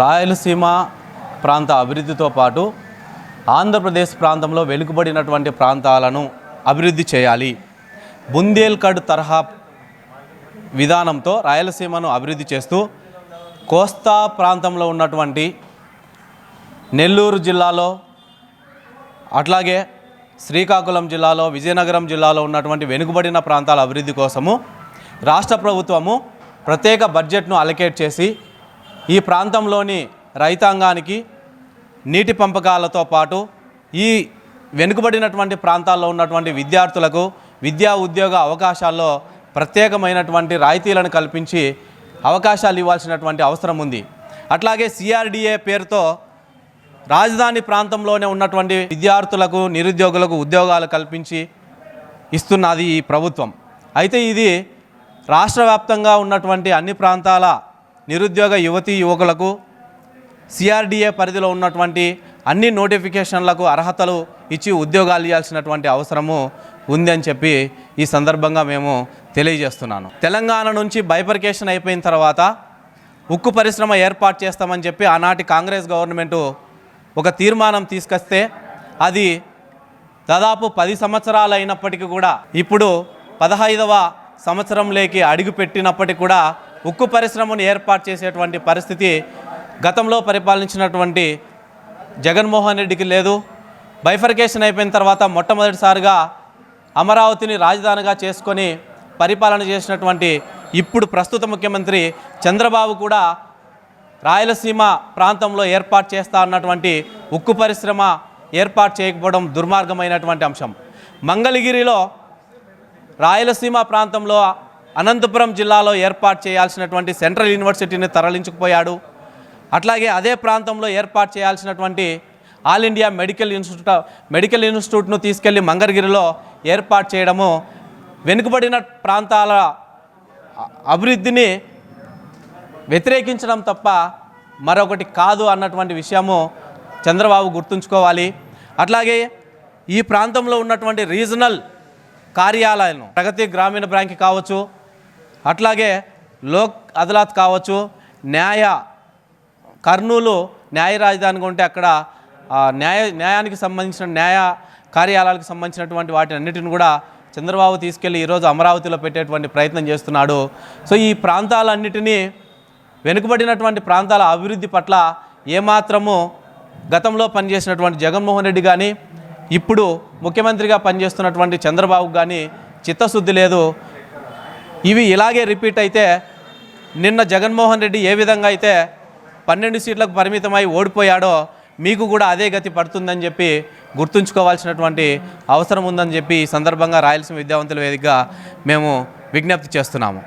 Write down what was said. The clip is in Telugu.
రాయలసీమ ప్రాంత అభివృద్ధితో పాటు ఆంధ్రప్రదేశ్ ప్రాంతంలో వెనుకబడినటువంటి ప్రాంతాలను అభివృద్ధి చేయాలి. బుందేల్ఖండ్ తరహా విధానంతో రాయలసీమను అభివృద్ధి చేస్తూ కోస్తా ప్రాంతంలో ఉన్నటువంటి నెల్లూరు జిల్లాలో అట్లాగే శ్రీకాకుళం జిల్లాలో విజయనగరం జిల్లాలో ఉన్నటువంటి వెనుకబడిన ప్రాంతాల అభివృద్ధి కోసము రాష్ట్ర ప్రభుత్వము ప్రత్యేక బడ్జెట్ను అలకేట్ చేసి ఈ ప్రాంతంలోని రైతాంగానికి నీటి పంపకాలతో పాటు ఈ వెనుకబడినటువంటి ప్రాంతాల్లో ఉన్నటువంటి విద్యార్థులకు విద్యా ఉద్యోగ అవకాశాల్లో ప్రత్యేకమైనటువంటి రాయితీలను కల్పించి అవకాశాలు ఇవ్వాల్సినటువంటి అవసరం ఉంది. అట్లాగే సిఆర్డిఏ పేరుతో రాజధాని ప్రాంతంలోనే ఉన్నటువంటి విద్యార్థులకు నిరుద్యోగులకు ఉద్యోగాలు కల్పించి ఇస్తున్నది ఈ ప్రభుత్వం. అయితే ఇది రాష్ట్ర వ్యాప్తంగా ఉన్నటువంటి అన్ని ప్రాంతాల నిరుద్యోగ యువతీ యువకులకు సిఆర్డిఏ పరిధిలో ఉన్నటువంటి అన్ని నోటిఫికేషన్లకు అర్హతలు ఇచ్చి ఉద్యోగాలు ఇవ్వాల్సినటువంటి అవసరము ఉంది అని చెప్పి ఈ సందర్భంగా మేము తెలియజేస్తున్నాను. తెలంగాణ నుంచి బైపర్కేషన్ అయిపోయిన తర్వాత ఉక్కు పరిశ్రమ ఏర్పాటు చేస్తామని చెప్పి ఆనాటి కాంగ్రెస్ గవర్నమెంటు ఒక తీర్మానం తీసుకొస్తే అది దాదాపు పది సంవత్సరాలు అయినప్పటికీ కూడా ఇప్పుడు పదహైదవ సంవత్సరంలోకి అడుగు పెట్టినప్పటికీ కూడా ఉక్కు పరిశ్రమను ఏర్పాటు చేసేటువంటి పరిస్థితి గతంలో పరిపాలించినటువంటి జగన్మోహన్ రెడ్డికి లేదు. బైఫర్కేషన్ అయిపోయిన తర్వాత మొట్టమొదటిసారిగా అమరావతిని రాజధానిగా చేసుకొని పరిపాలన చేసినటువంటి ఇప్పుడు ప్రస్తుత ముఖ్యమంత్రి చంద్రబాబు కూడా రాయలసీమ ప్రాంతంలో ఏర్పాటు చేస్తా అన్నటువంటి ఉక్కు పరిశ్రమ ఏర్పాటు చేయకపోవడం దుర్మార్గమైనటువంటి అంశం. మంగళగిరిలో రాయలసీమ ప్రాంతంలో అనంతపురం జిల్లాలో ఏర్పాటు చేయాల్సినటువంటి సెంట్రల్ యూనివర్సిటీని తరలించుకుపోయాడు. అట్లాగే అదే ప్రాంతంలో ఏర్పాటు చేయాల్సినటువంటి all India medical institute medical ఇన్స్టిట్యూట్ను తీసుకెళ్ళి మంగళగిరిలో ఏర్పాటు చేయడము వెనుకబడిన ప్రాంతాల అభివృద్ధిని వ్యతిరేకించడం తప్ప మరొకటి కాదు అన్నటువంటి విషయము చంద్రబాబు గుర్తుంచుకోవాలి. అట్లాగే ఈ ప్రాంతంలో ఉన్నటువంటి రీజనల్ కార్యాలయాలను ప్రగతి గ్రామీణ బ్యాంక్ కావచ్చు అట్లాగే లోక్ అదాలత్ కావచ్చు న్యాయ కర్నూలు న్యాయ రాజధానిగా ఉంటే అక్కడ న్యాయ న్యాయానికి సంబంధించిన న్యాయ కార్యాలయాలకు సంబంధించినటువంటి వాటి అన్నిటిని కూడా చంద్రబాబు తీసుకెళ్ళి ఈరోజు అమరావతిలో పెట్టేటువంటి ప్రయత్నం చేస్తున్నాడు. సో ఈ ప్రాంతాలన్నిటినీ వెనుకబడినటువంటి ప్రాంతాల అభివృద్ధి పట్ల ఏమాత్రము గతంలో పనిచేసినటువంటి జగన్మోహన్ రెడ్డి కానీ ఇప్పుడు ముఖ్యమంత్రిగా పనిచేస్తున్నటువంటి చంద్రబాబు కానీ చిత్తశుద్ధి లేదు. ఇవి ఇలాగే రిపీట్ అయితే నిన్న జగన్మోహన్ రెడ్డి ఏ విధంగా అయితే పన్నెండు సీట్లకు పరిమితమై ఓడిపోయాడో మీకు కూడా అదే గతి పడుతుందని చెప్పి గుర్తుంచుకోవాల్సినటువంటి అవసరం ఉందని చెప్పి ఈ సందర్భంగా రాయలసీమ విద్యావంతుల వేదికగా మేము విజ్ఞప్తి చేస్తున్నాము.